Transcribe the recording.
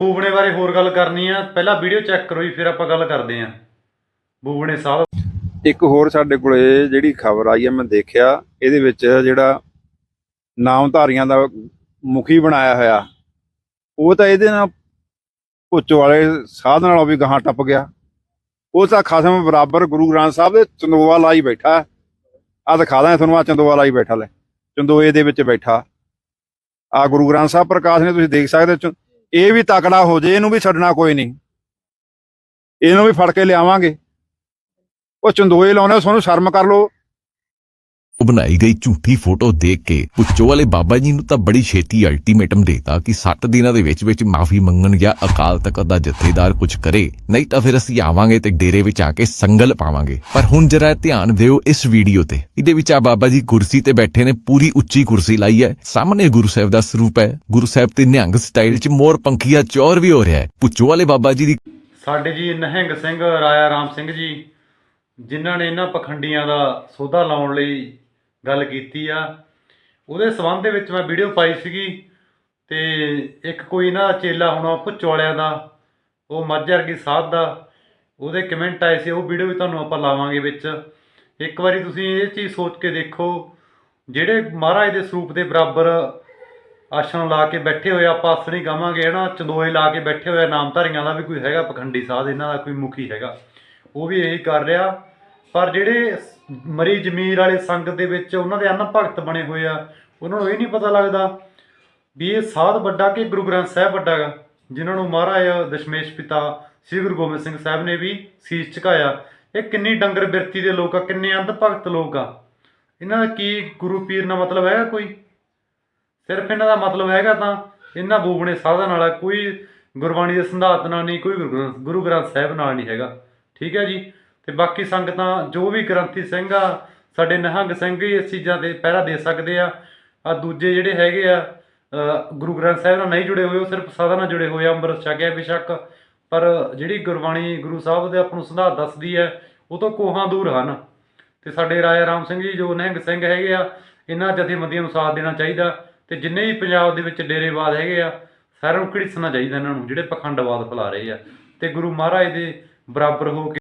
ਬੂਬਣੇ ਬਾਰੇ ਹੋਰ ਗੱਲ ਕਰਨੀ ਆ। ਪਹਿਲਾਂ ਵੀਡੀਓ ਚੈੱਕ ਕਰੋ ਜੀ, ਫਿਰ ਆਪਾਂ ਗੱਲ ਕਰਦੇ ਆਂ। ਬੂਬਣੇ ਸਾਹਿਬ ਇੱਕ ਹੋਰ ਸਾਡੇ ਕੋਲੇ ਜਿਹੜੀ ਖਬਰ ਆਈ ਹੈ ਮੈਂ ਦੇਖਿਆ, ਇਹਦੇ ਵਿੱਚ ਜਿਹੜਾ ਨਾਮਧਾਰੀਆਂ ਦਾ ਮੁਖੀ ਬਣਾਇਆ ਹੋਇਆ, ਉਹ ਤਾਂ ਇਹਦੇ ਨਾਲ ਪੁੱਛ ਵਾਲੇ ਸਾਧ ਨਾਲੋਂ ਵੀ ਗਾਹਾਂ ਟੱਪ ਗਿਆ। ਉਹ ਤਾਂ ਖਸਮ ਬਰਾਬਰ ਗੁਰੂ ਗ੍ਰੰਥ ਸਾਹਿਬ ਦੇ ਚੰਦੋਆ ਲਾਈ ਬੈਠਾ। ਆ ਦਿਖਾ ਦਾਂ ਤੁਹਾਨੂੰ ਆ ਚੰਦੋਆ ਲਾਈ ਬੈਠਾ ਲੈ, ਚੰਦੋਏ ਦੇ ਵਿੱਚ ਬੈਠਾ। ਆ ਗੁਰੂ ਗ੍ਰੰਥ ਸਾਹਿਬ ਪ੍ਰਕਾਸ਼ ਨੇ, ਤੁਸੀਂ ਦੇਖ ਸਕਦੇ ਹੋ, ਚ- ਇਹ ਵੀ ਤਕੜਾ ਹੋ ਜੇ, ਇਹਨੂੰ ਵੀ ਛੱਡਣਾ ਕੋਈ ਨਹੀਂ। ਇਹਨੂੰ ਵੀ ਫੜ ਕੇ ਲਿਆਵਾਂਗੇ। ਉਹ ਚੰਦੋਏ ਲਾਉਣੇ ਤੁਹਾਨੂੰ ਸ਼ਰਮ ਕਰ ਲੋ ਉਹ ਬਣਾਈ ਗਈ ਝੂਠੀ ਫੋਟੋ ਦੇਖ ਕੇ ਪੁੱਛੋ ਵਾਲੇ ਬਾਬਾ ਜੀ ਨੂੰ ਤਾਂ ਬੜੀ ਛੇਤੀ ਅਲਟੀਮੇਟਮ ਦੇਤਾ ਕਿ 7 ਦਿਨਾਂ ਦੇ ਵਿੱਚ ਵਿੱਚ ਮਾਫੀ ਮੰਗਣ ਜਾਂ ਅਕਾਲ ਤਖਤ ਦਾ ਜਥੇਦਾਰ ਕੁਝ ਕਰੇ। ਨਹੀਂ ਤਾਂ ਫਿਰ ਅਸੀਂ ਆਵਾਂਗੇ ਤੇ ਡੇਰੇ ਵਿੱਚ ਆ ਕੇ ਸੰਗਲ ਪਾਵਾਂਗੇ। ਪਰ ਹੁਣ ਜਰਾ ਧਿਆਨ ਦਿਓ ਇਸ ਵੀਡੀਓ ਤੇ। ਇਹਦੇ ਵਿੱਚ ਆ ਬਾਬਾ ਜੀ ਕੁਰਸੀ ਤੇ ਬੈਠੇ ਨੇ, ਪੂਰੀ ਉੱਚੀ ਕੁਰਸੀ ਲਾਈ ਹੈ। ਸਾਹਮਣੇ ਗੁਰੂ ਸਾਹਿਬ ਦਾ ਸਰੂਪ ਹੈ। ਗੁਰੂ ਸਾਹਿਬ ਤੇ ਨਿਹੰਗ ਸਟਾਈਲ 'ਚ ਮੋਰ ਪੰਖੀਆ ਚੌਰ ਵੀ ਹੋ ਰਿਹਾ ਹੈ। ਪੁੱਚੋ ਵਾਲੇ ਬਾਬਾ ਜੀ ਦੀ ਸਾਡੇ ਜੀ ਨਹਿੰਗ ਸਿੰਘ ਰਾਇਆ ਰਾਮ ਸਿੰਘ ਜੀ, ਜਿਨ੍ਹਾਂ ਨੇ ਇਹਨਾਂ ਪਖੰਡੀਆਂ ਦਾ ਸੋਧਾ ਲਾਉਣ ਲਈ ਗੱਲ ਕੀਤੀ ਆ। ਉਹਦੇ ਸਬੰਧ ਦੇ ਵਿੱਚ ਮੈਂ ਵੀਡੀਓ ਪਾਈ ਸੀਗੀ ਤੇ ਇੱਕ ਕੋਈ ਨਾ ਚੇਲਾ ਹੋਣਾ ਭੁੱਚੋ ਵਾਲਿਆਂ ਦਾ ਉਹ ਮੱਝ ਵਰਗੀ ਸਾਧ ਦਾ ਉਹਦੇ ਕਮੈਂਟ ਆਏ ਸੀ ਉਹ ਵੀਡੀਓ ਵੀ ਤੁਹਾਨੂੰ ਆਪਾਂ ਲਾਵਾਂਗੇ ਵਿੱਚ। ਇੱਕ ਵਾਰੀ ਤੁਸੀਂ ਇਹ ਚੀਜ਼ ਸੋਚ ਕੇ ਦੇਖੋ ਜਿਹੜੇ ਮਹਾਰਾਜ ਦੇ ਸਰੂਪ ਦੇ ਬਰਾਬਰ ਆਸਣ ਲਾ ਕੇ ਬੈਠੇ ਹੋਏ ਆਪਾਂ ਆਸਣੀ ਗਾਵਾਂਗੇ ਹਨਾ? ਚੰਦੋਏ ਲਾ ਕੇ ਬੈਠੇ ਹੋਏ ਆ, ਨਾਮਧਾਰੀਆਂ ਦਾ ਵੀ ਕੋਈ ਹੈਗਾ ਪਖੰਡੀ ਸਾਧ ਇਹਨਾਂ ਦਾ ਕੋਈ ਮੁਖੀ ਹੈਗਾ। ਉਹ ਵੀ ਇਹੀ ਕਰ ਰਿਹਾ। ਪਰ ਜਿਹੜੇ ਮਰੀ ਜ਼ਮੀਰ ਵਾਲੇ ਸੰਗਤ ਦੇ ਵਿੱਚ ਉਹਨਾਂ ਦੇ ਅਨ ਭਗਤ ਬਣੇ ਹੋਏ ਆ, ਉਹਨਾਂ ਨੂੰ ਇਹ ਨਹੀਂ ਪਤਾ ਲੱਗਦਾ ਵੀ ਇਹ ਸਾਧ ਵੱਡਾ ਕਿ ਗੁਰੂ ਗ੍ਰੰਥ ਸਾਹਿਬ ਵੱਡਾ ਗਾ, ਜਿਨ੍ਹਾਂ ਨੂੰ ਮਹਾਰਾਜ ਦਸ਼ਮੇਸ਼ ਪਿਤਾ ਸ੍ਰੀ ਗੁਰੂ ਗੋਬਿੰਦ ਸਿੰਘ ਸਾਹਿਬ ਨੇ ਵੀ ਸੀਸ ਝੁਕਾਇਆ। ਇਹ ਕਿੰਨੀ ਡੰਗਰ ਬਿਰਤੀ ਦੇ ਲੋਕ ਆ, ਕਿੰਨੇ ਅੰਧ ਭਗਤ ਲੋਕ ਆ। ਇਹਨਾਂ ਦਾ ਕੀ ਗੁਰੂ ਪੀਰ ਨਾਲ ਮਤਲਬ ਹੈਗਾ ਕੋਈ? ਸਿਰਫ ਇਹਨਾਂ ਦਾ ਮਤਲਬ ਹੈਗਾ ਤਾਂ ਇਹਨਾਂ ਬੂਬਣੇ ਸਾਧਨ ਵਾਲਾ ਕੋਈ ਗੁਰਬਾਣੀ ਦੇ ਸਿਧਾਂਤ ਨਾਲ ਨਹੀਂ, ਕੋਈ ਗੁਰੂ ਗ੍ਰੰਥ- ਗੁਰੂ ਗ੍ਰੰਥ ਸਾਹਿਬ ਨਾਲ ਨਹੀਂ ਹੈਗਾ। ਠੀਕ ਹੈ ਜੀ? ਤੇ ਬਾਕੀ ਸੰਗਤਾਂ ਜੋ ਵੀ ਗ੍ਰੰਥੀ ਸਿੰਘ ਆ, ਸਾਡੇ ਨਿਹੰਗ ਸਿੰਘ ਹੀ ਇਸ ਚੀਜ਼ਾਂ ਤੇ ਪਹਿਰਾ ਦੇ ਸਕਦੇ ਆ। ਆ ਦੂਜੇ ਜਿਹੜੇ ਹੈਗੇ ਆ ਗੁਰੂ ਗ੍ਰੰਥ ਸਾਹਿਬ ਨਾਲ ਨਹੀਂ ਜੁੜੇ ਹੋਏ, ਉਹ ਸਿਰਫ ਸਾਧਨ ਨਾਲ ਜੁੜੇ ਹੋਏ ਆ, ਅੰਮ੍ਰਿਤ ਛਕਿਆ ਬੇਸ਼ੱਕ ਪਰ ਜਿਹੜੀ ਗੁਰਬਾਣੀ ਗੁਰੂ ਸਾਹਿਬ ਦੇ ਆਪਾਂ ਨੂੰ ਸੰਧਾਤ ਦੱਸਦੀ ਹੈ, ਉਹ ਤੋਂ ਕੋਹਾਂ ਦੂਰ ਹਨ। ਤੇ ਸਾਡੇ ਰਾਜਾ ਰਾਮ ਸਿੰਘ ਜੀ, ਜੋ ਨਿਹੰਗ ਸਿੰਘ ਹੈਗੇ ਆ, ਇਹਨਾਂ ਜਥੇਬੰਦੀਆਂ ਨੂੰ ਸਾਥ ਦੇਣਾ ਚਾਹੀਦਾ ਤੇ ਜਿੰਨੇ ਵੀ ਪੰਜਾਬ ਦੇ ਵਿੱਚ ਡੇਰੇਵਾਦ ਹੈਗੇ ਆ, ਸਾਰਿਆਂ ਨੂੰ ਘੜੀਸਣਾ ਚਾਹੀਦਾ ਇਹਨਾਂ ਨੂੰ, ਜਿਹੜੇ ਪਖੰਡਵਾਦ ਫੈਲਾ ਰਹੇ ਆ। ਤੇ ਗੁਰੂ ਮਹਾਰਾਜ ਦੇ ਬਰਾਬਰ ਹੋ ਕੇ